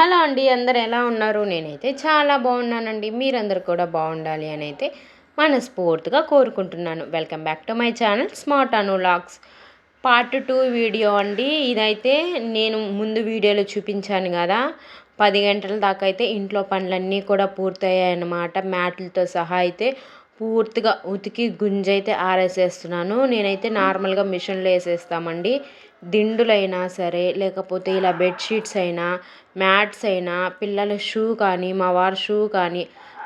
Hello అండి అందరు ఎలా ఉన్నారు? నేనైతే చాలా బాగున్నానండి. మీరందరూ కూడా బాగుండాలి అని అయితే మనస్ఫూర్తిగా కోరుకుంటున్నాను. Welcome back to my channel smart అనులాగ్స్ part two video అండి. ఇదైతే నేను ముందు వీడియోలో చూపించాను కదా. పది గంటల దాకా అయితే ఇంట్లో పనులన్నీ కూడా పూర్తయ్యాయి అన్నమాట మ్యాట్లతో సహా అయితే పూర్తిగా ఉతికి గుంజైతే ఆరేసేస్తున్నాను. నేనైతే నార్మల్గా మిషన్లో వేసేస్తామండి. దిండులైనా సరే లేకపోతే ఇలా బెడ్షీట్స్ అయినా మ్యాట్స్ అయినా పిల్లల షూ కానీ మా వారి షూ కానీ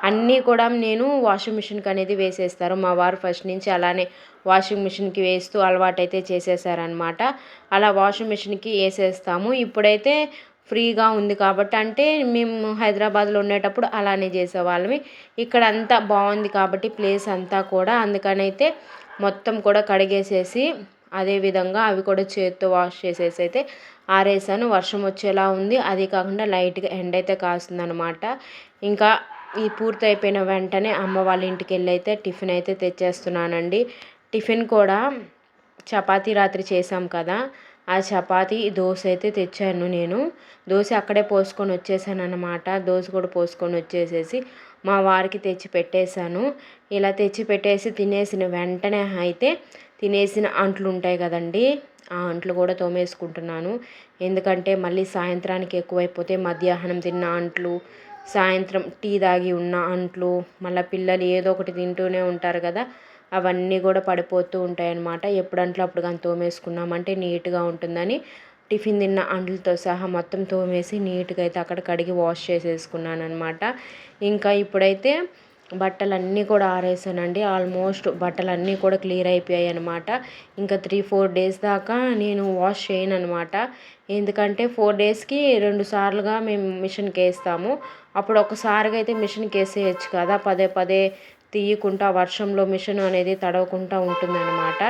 అన్నీ కూడా నేను వాషింగ్ మిషన్కి అనేది వేసేస్తారు. మా వారు ఫస్ట్ నుంచి అలానే వాషింగ్ మిషన్కి వేస్తూ అలవాటైతే చేసేసారనమాట అలా వాషింగ్ మిషన్కి వేసేస్తాము. ఇప్పుడైతే ఫ్రీగా ఉంది కాబట్టి అంటే మేము హైదరాబాద్లో ఉండేటప్పుడు అలానే చేసేవాళ్ళమి. ఇక్కడ అంతా బాగుంది కాబట్టి ప్లేస్ అంతా కూడా. అందుకనైతే మొత్తం కూడా కడిగేసేసి అదేవిధంగా అవి కూడా చేత్తో వాష్ చేసేసి అయితే ఆరేసాను. వర్షం వచ్చేలా ఉంది. అది కాకుండా లైట్గా ఎండ అయితే కాస్తుందనమాట ఇంకా ఈ పూర్తి అయిపోయిన వెంటనే అమ్మ వాళ్ళ ఇంటికి వెళ్ళి అయితే టిఫిన్ అయితే తెచ్చేస్తున్నానండి. టిఫిన్ కూడా చపాతీ రాత్రి చేసాం కదా. ఆ చపాతీ దోశ అయితే తెచ్చాను నేను. దోశ అక్కడే పోసుకొని వచ్చేసాను అనమాట దోశ కూడా పోసుకొని వచ్చేసేసి మా వారికి తెచ్చి పెట్టేశాను. ఇలా తెచ్చి పెట్టేసి తినేసిన వెంటనే అయితే తినేసిన అంట్లు ఉంటాయి కదండి ఆ అంట్లు కూడా తోమేసుకుంటున్నాను. ఎందుకంటే మళ్ళీ సాయంత్రానికి ఎక్కువైపోతే మధ్యాహ్నం తిన్న అంట్లు సాయంత్రం టీ తాగి ఉన్న అంట్లు మళ్ళీ పిల్లలు ఏదో ఒకటి తింటూనే ఉంటారు కదా అవన్నీ కూడా పడిపోతూ ఉంటాయన్నమాట. ఎప్పుడంట్లో అప్పుడు కానీ తోమేసుకున్నామంటే నీట్గా ఉంటుందని టిఫిన్ తిన్న అంట్లతో సహా మొత్తం తోమేసి నీట్గా అయితే అక్కడ కడిగి వాష్ చేసేసుకున్నాను అనమాట ఇంకా ఇప్పుడైతే బట్టలన్నీ కూడా ఆరేసానండి. ఆల్మోస్ట్ బట్టలన్నీ కూడా క్లియర్ అయిపోయాయి అనమాట ఇంకా త్రీ ఫోర్ డేస్ దాకా నేను వాష్ చేయను అనమాట ఎందుకంటే ఫోర్ డేస్కి రెండు సార్లుగా మేము మిషన్కి వేస్తాము అప్పుడు ఒకసారిగా అయితే మిషన్కి వేసేయచ్చు కదా. పదే పదే తీయకుండా వర్షంలో మిషన్ అనేది తడవకుండా ఉంటుందన్నమాట.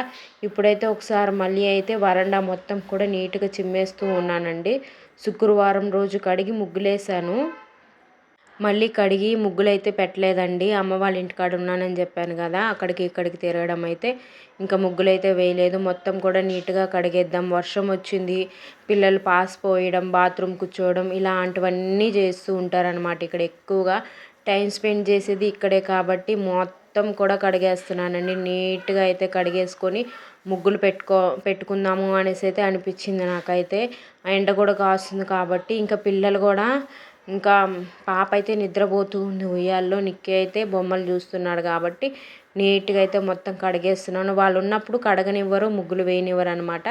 ఇప్పుడైతే ఒకసారి మళ్ళీ అయితే వరండా మొత్తం కూడా నీట్గా చిమ్మేస్తూ ఉన్నానండి. శుక్రవారం రోజు కడిగి ముగ్గులేసాను. మళ్ళీ కడిగి ముగ్గులు అయితే పెట్టలేదండి. అమ్మ వాళ్ళ ఇంటికాడ ఉన్నానని చెప్పాను కదా అక్కడికి ఇక్కడికి తిరగడం అయితే ఇంకా ముగ్గులు అయితే వేయలేదు. మొత్తం కూడా నీట్గా కడిగేద్దాం. వర్షం వచ్చింది పిల్లలు పాస్ పోయడం బాత్రూమ్ కూర్చోవడం ఇలాంటివన్నీ చేస్తూ ఉంటారనమాట ఇక్కడ ఎక్కువగా. టైం స్పెండ్ చేసేది ఇక్కడే కాబట్టి మొత్తం కూడా కడిగేస్తున్నానండి. నీట్గా అయితే కడిగేసుకొని ముగ్గులు పెట్టుకో పెట్టుకుందాము అనేసి అయితే అనిపించింది నాకైతే. ఎండ కూడా కాస్తుంది కాబట్టి ఇంకా పిల్లలు కూడా ఇంకా పాప అయితే నిద్రపోతూ ఉంది ఉయ్యాల్లో. నిక్కి అయితే బొమ్మలు చూస్తున్నాడు కాబట్టి నీట్గా అయితే మొత్తం కడిగేస్తున్నాను. వాళ్ళు ఉన్నప్పుడు కడగనివ్వరు ముగ్గులు వేయనివ్వరు అనమాట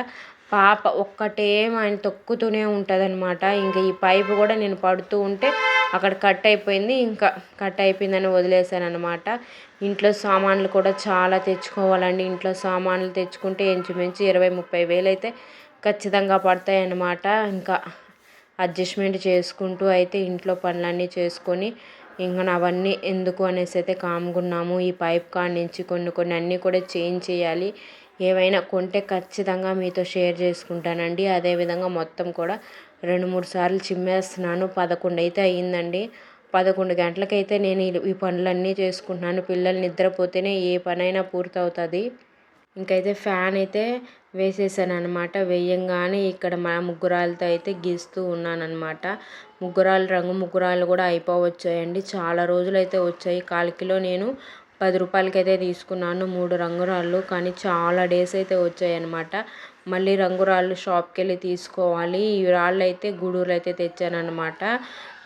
పాప ఒక్కటే ఆయన తొక్కుతూనే ఉంటుంది అనమాట ఇంకా ఈ పైపు కూడా నేను పడుతూ ఉంటే అక్కడ కట్ అయిపోయింది. ఇంకా కట్ అయిపోయిందని వదిలేసాను అనమాట ఇంట్లో సామాన్లు కూడా చాలా తెచ్చుకోవాలండి. ఇంట్లో సామాన్లు తెచ్చుకుంటే ఇంచుమించు ఇరవై ముప్పై వేలు అయితే ఖచ్చితంగా పడతాయి అన్నమాట ఇంకా అడ్జస్ట్మెంట్ చేసుకుంటూ అయితే ఇంట్లో పనులన్నీ చేసుకొని ఇంకా అవన్నీ ఎందుకు అనేసి అయితే కామ్గున్నాము. ఈ పైప్ కాడ నుంచి కొన్ని కొన్ని అన్నీ కూడా చేంజ్ చేయాలి. ఏవైనా కొంటే ఖచ్చితంగా మీతో షేర్ చేసుకుంటానండి. అదేవిధంగా మొత్తం కూడా రెండు మూడు సార్లు చిమ్మేస్తున్నాను. పదకొండు అయితే అయ్యిందండి. పదకొండు గంటలకైతే నేను ఈ పనులన్నీ చేసుకుంటున్నాను. పిల్లలు నిద్రపోతేనే ఏ పనైనా పూర్తవుతుంది. ఇంకైతే ఫ్యాన్ అయితే వేసేసాను అనమాట వేయంగానే ఇక్కడ మా ముగ్గురాలతో అయితే గీస్తూ ఉన్నానమాట ముగ్గురాలు రంగు ముగ్గురాలు కూడా అయిపోవచ్చాయండి. చాలా రోజులు అయితే వచ్చాయి కాలికిలో నేను పది రూపాయలకి అయితే తీసుకున్నాను. మూడు రంగురాళ్ళు. కానీ చాలా డేస్ అయితే వచ్చాయి అనమాట మళ్ళీ రంగురాళ్ళు షాప్కి వెళ్ళి తీసుకోవాలి. ఈ రాళ్ళు అయితే గూడూరు అయితే తెచ్చానమాట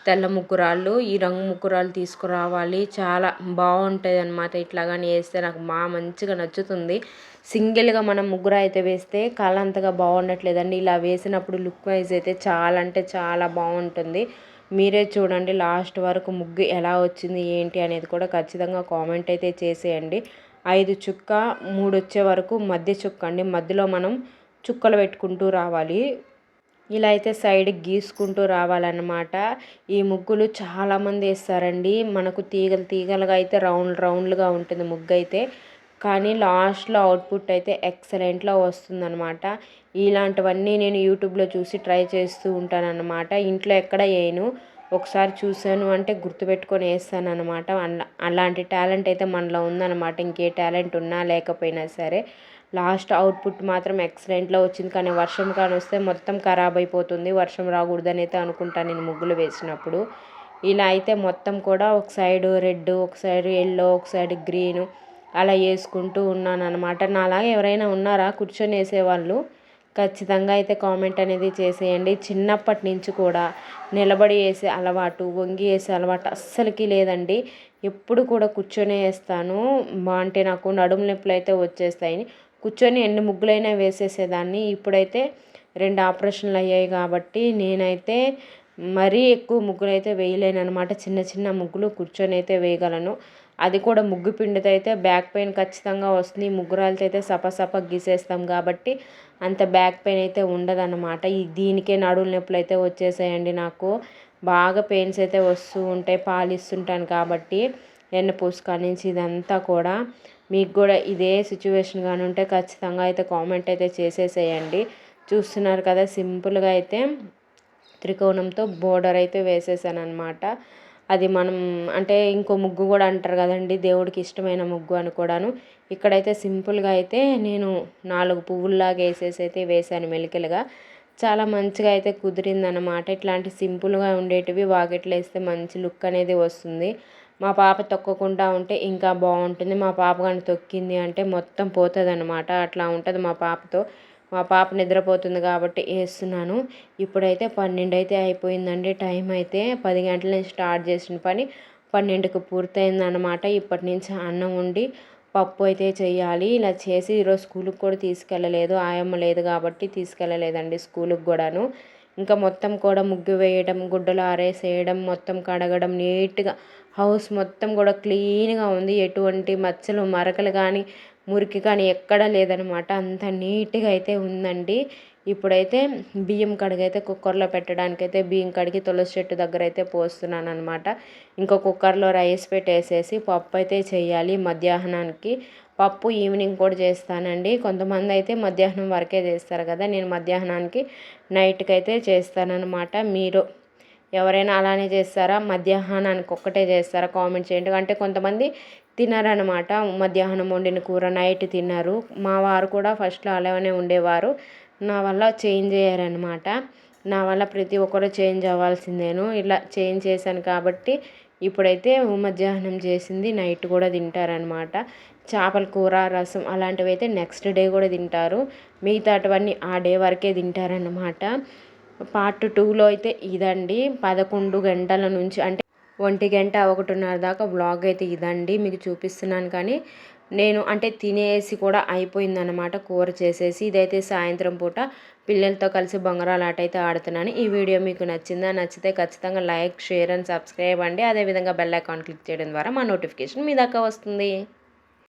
తెల్ల ముగ్గురాళ్ళు ఈ రంగు ముగ్గురాళ్ళు తీసుకురావాలి. చాలా బాగుంటుంది అనమాట ఇట్లాగాని వేస్తే నాకు మా మంచిగా నచ్చుతుంది. సింగిల్గా మనం ముగ్గురు అయితే వేస్తే కళ అంతగా బాగుండట్లేదండి ఇలా వేసినప్పుడు లుక్ వైజ్ అయితే చాలా అంటే చాలా బాగుంటుంది మీరే చూడండి లాస్ట్ వరకు ముగ్గు ఎలా వచ్చింది ఏంటి అనేది కూడా ఖచ్చితంగా కామెంట్ అయితే చేసేయండి. ఐదు చుక్క మూడు వచ్చే వరకు మధ్య చుక్క అండి. మధ్యలో మనం చుక్కలు పెట్టుకుంటూ రావాలి. ఇలా అయితే సైడ్ గీసుకుంటూ రావాలన్నమాట. ఈ ముగ్గులు చాలామంది వేస్తారండి. మనకు తీగలు తీగలుగా అయితే రౌండ్ రౌండ్లుగా ఉంటుంది ముగ్గు అయితే. కానీ లాస్ట్లో అవుట్పుట్ అయితే ఎక్సలెంట్లో వస్తుందన్నమాట. ఇలాంటివన్నీ నేను యూట్యూబ్లో చూసి ట్రై చేస్తూ ఉంటానన్నమాట. ఇంట్లో ఎక్కడ వేయను. ఒకసారి చూశాను అంటే గుర్తుపెట్టుకొని వేస్తాను అనమాట అలాంటి టాలెంట్ అయితే మనలో ఉందన్నమాట. ఇంకే టాలెంట్ ఉన్నా లేకపోయినా సరే. లాస్ట్ అవుట్పుట్ మాత్రం ఎక్సలెంట్లో వచ్చింది. కానీ వర్షం కానీ వస్తే మొత్తం ఖరాబ్ అయిపోతుంది. వర్షం రాకూడదని అయితే అనుకుంటాను నేను ముగ్గులు వేసినప్పుడు. ఇలా అయితే మొత్తం కూడా ఒక సైడ్ రెడ్ ఒక సైడ్ ఎల్లో ఒక సైడ్ గ్రీను అలా వేసుకుంటూ ఉన్నాను అనమాట నాలాగా ఎవరైనా ఉన్నారా? కూర్చొని వేసేవాళ్ళు? ఖచ్చితంగా అయితే కామెంట్ అనేది చేసేయండి. చిన్నప్పటి నుంచి కూడా నిలబడి వేసే అలవాటు వంగి వేసే అలవాటు అస్సలకి లేదండి. ఎప్పుడు కూడా కూర్చొని వేస్తాను. అంటే నాకు నడుము నొప్పులు అయితే వచ్చేస్తాయి. కూర్చొని ఎన్ని ముగ్గులైనా వేసేసేదాన్ని. ఇప్పుడైతే రెండు ఆపరేషన్లు అయ్యాయి కాబట్టి నేనైతే మరీ ఎక్కువ ముగ్గులు అయితే వేయలేను అనమాట చిన్న చిన్న ముగ్గులు కూర్చొని అయితే వేయగలను. అది కూడా ముగ్గు పిండితో అయితే బ్యాక్ పెయిన్ ఖచ్చితంగా వస్తుంది. ముగ్గురాలతో అయితే సపసప గీసేస్తాం కాబట్టి అంత బ్యాక్ పెయిన్ అయితే ఉండదన్నమాట. ఈ దీనికే నడువుల నొప్పులు అయితే వచ్చేసాయండి నాకు. బాగా పెయిన్స్ అయితే వస్తూ ఉంటాయి పాలు ఇస్తుంటాను కాబట్టి పూసుకా నుంచి ఇదంతా కూడా. మీకు కూడా ఇదే సిచ్యువేషన్ కానీ ఉంటే ఖచ్చితంగా అయితే కామెంట్ అయితే చేసేసేయండి. చూస్తున్నారు కదా సింపుల్గా అయితే త్రికోణంతో బోర్డర్ అయితే వేసేసాను అనమాట అది మనం అంటే ఇంకో ముగ్గు కూడా అంటారు కదండి దేవుడికి ఇష్టమైన ముగ్గు అని కూడాను. ఇక్కడైతే సింపుల్గా అయితే నేను నాలుగు పువ్వుల్లాగా వేసేసి అయితే వేసాను మెలికలుగా. చాలా మంచిగా అయితే కుదిరిందనమాట ఇట్లాంటి సింపుల్గా ఉండేటివి వాకిట్లో వేస్తే మంచి లుక్ అనేది వస్తుంది. మా పాప తొక్కకుండా ఉంటే ఇంకా బాగుంటుంది. మా పాప కానీ తొక్కింది అంటే మొత్తం పోతుంది అనమాట అట్లా ఉంటుంది మా పాపతో. మా పాప నిద్రపోతుంది కాబట్టి వేస్తున్నాను ఇప్పుడైతే పన్నెండు అయితే అయిపోయిందండి. టైం అయితే పది గంటల నుంచి స్టార్ట్ చేసిన పని పన్నెండుకు పూర్తయిందనమాట ఇప్పటి నుంచి అన్నం వండి పప్పు అయితే చేయాలి. ఇలా చేసి ఈరోజు స్కూల్కి కూడా తీసుకెళ్ళలేదు. ఆయమ్మ లేదు కాబట్టి తీసుకెళ్ళలేదండి స్కూల్కి కూడాను. ఇంకా మొత్తం కూడా ముగ్గు వేయడం గుడ్డలు ఆరేసేయడం మొత్తం కడగడం నీట్గా హౌస్ మొత్తం కూడా క్లీన్గా ఉంది. ఎటువంటి మచ్చలు మరకలు కానీ మురికి కానీ ఎక్కడా లేదనమాట. అంత నీట్గా అయితే ఉందండి. ఇప్పుడైతే బియ్యం కడిగైతే కుక్కర్లో పెట్టడానికైతే బియ్యం కడిగి తులసి చెట్టు దగ్గర అయితే పోస్తున్నాను అనమాట ఇంకో కుక్కర్లో రైస్ పెట్టేసేసి పప్పు అయితే చేయాలి మధ్యాహ్నానికి. పప్పు ఈవినింగ్ కూడా చేస్తానండి. కొంతమంది అయితే మధ్యాహ్నం వరకే చేస్తారు కదా నేను మధ్యాహ్నానికి నైట్కి అయితే చేస్తానన్నమాట. మీరు ఎవరైనా అలానే చేస్తారా? మధ్యాహ్నానికి ఒక్కటే చేస్తారా? కామెంట్ చేయండి. అంటే కొంతమంది తినరనమాట మధ్యాహ్నం వండిన కూర నైట్ తిన్నారు మా వారు కూడా ఫస్ట్లో అలానే ఉండేవారు. నా వల్ల చేంజ్ అయ్యారనమాట నా వల్ల ప్రతి ఒక్కరు చేంజ్ అవ్వాల్సిందేను. ఇలా చేంజ్ చేశాను కాబట్టి ఇప్పుడైతే మధ్యాహ్నం చేసింది నైట్ కూడా తింటారనమాట చేపల కూర రసం అలాంటివి అయితే నెక్స్ట్ డే కూడా తింటారు. మిగతాటివన్నీ ఆ డే వరకే తింటారనమాట పార్ట్ టూలో అయితే ఇదండి. పదకొండు గంటల నుంచి అంటే ఒంటి గంట ఒకటిన్నర దాకా వ్లాగ్ అయితే ఇదండి. మీకు చూపిస్తున్నాను కానీ నేను అంటే తినేసి కూడా అయిపోయిందనమాట కూర చేసేసి. ఇదైతే సాయంత్రం పూట పిల్లలతో కలిసి బొంగరాలు ఆట అయితే ఆడుతున్నాను. ఈ వీడియో మీకు నచ్చిందా? నచ్చితే ఖచ్చితంగా లైక్ షేర్ అండ్ సబ్స్క్రైబ్ అండి. అదేవిధంగా బెల్ ఐకాన్ క్లిక్ చేయడం ద్వారా మా నోటిఫికేషన్ మీ దాకా వస్తుంది.